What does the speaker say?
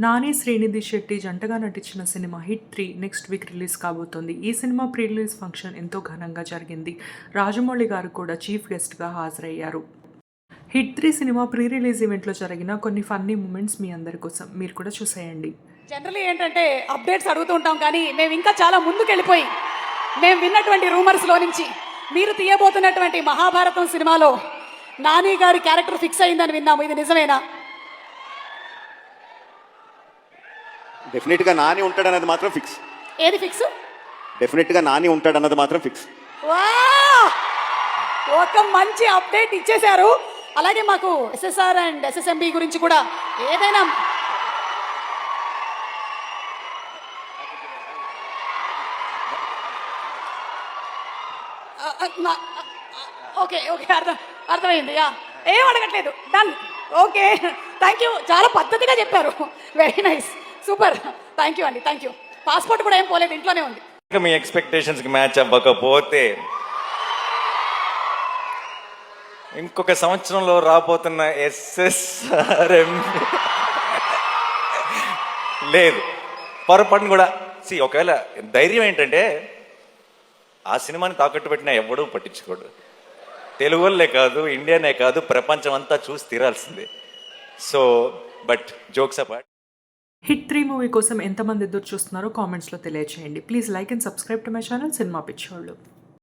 నాని శ్రీనిధి శెట్టి జంటగా నటించిన cinema hit three next week release కాబోతోంది. ఈ సినిమా ప్రీ రిలీజ్ ఫంక్షన్ ఎంతో ఘనంగా జరిగింది. రాజమౌళి గారు కూడా చీఫ్ గెస్ట్గా హాజరయ్యారు. Hit three cinema pre release ఈవెంట్లో జరిగిన కొన్ని ఫన్నీ మూమెంట్స్ మీ అందరి కోసం. మీరు కూడా చూసేయండి. జనరల్లీ ఏంటంటే అప్డేట్స్ అడుగుతూ ఉంటాం కానీ మేము ఇంకా చాలా ముందుకు వెళ్ళిపోయి మేము విన్నటువంటి రూమర్స్లో నుంచి మీరు తీయబోతున్నటువంటి మహాభారతం సినిమాలో నాని గారి క్యారెక్టర్ ఫిక్స్ అయిందని విన్నాము. ఇది నిజమేనా? డెఫినెట్గా నాని ఉంటాడన్నది మాత్రం ఫిక్స్ ఏది ఫిక్స్ డెఫినెట్గా నాని ఉంటాడన్నది మాత్రం ఫిక్స్ ఒక మంచి అప్డేట్ ఇచ్చేశారు. అలాగే మాకు ఎస్ఎస్ఆర్ అండ్ ఎస్ఎస్ఎంబి గురించి కూడా ఏదైనా ఓకే ఓకే అర్థం అర్థమైంది యా. ఏం అడగట్లేదు డన్. ఓకే థ్యాంక్ యూ చాలా పద్ధతిగా చెప్పారు. Very nice. Super. Thank you అండి థ్యాంక్ యూ పాస్పోర్ట్ కూడా ఏం పోలేదు ఇంట్లోనే ఉంది. మీ ఎక్స్పెక్టేషన్స్కి మ్యాచ్ అవ్వకపోతే ఇంకొక సంవత్సరంలో రాబోతున్న ఎస్ఎస్ఆర్ఎం లేదు. పొరపాటును కూడా సి ఒకవేళ ధైర్యం ఏంటంటే ఆ సినిమాని తాకట్టు పెట్టినా ఎవడూ పట్టించుకోడు. తెలుగు వాళ్ళే కాదు ఇండియానే కాదు ప్రపంచం అంతా చూసి తీరాల్సిందే. So but jokes apart hit three movie కోసం ఎంతమంది ఎదురు చూస్తున్నారో కామెంట్స్లో తెలియచేయండి. Please like and subscribe to my channel cinema పిచ్చోళ్ళు.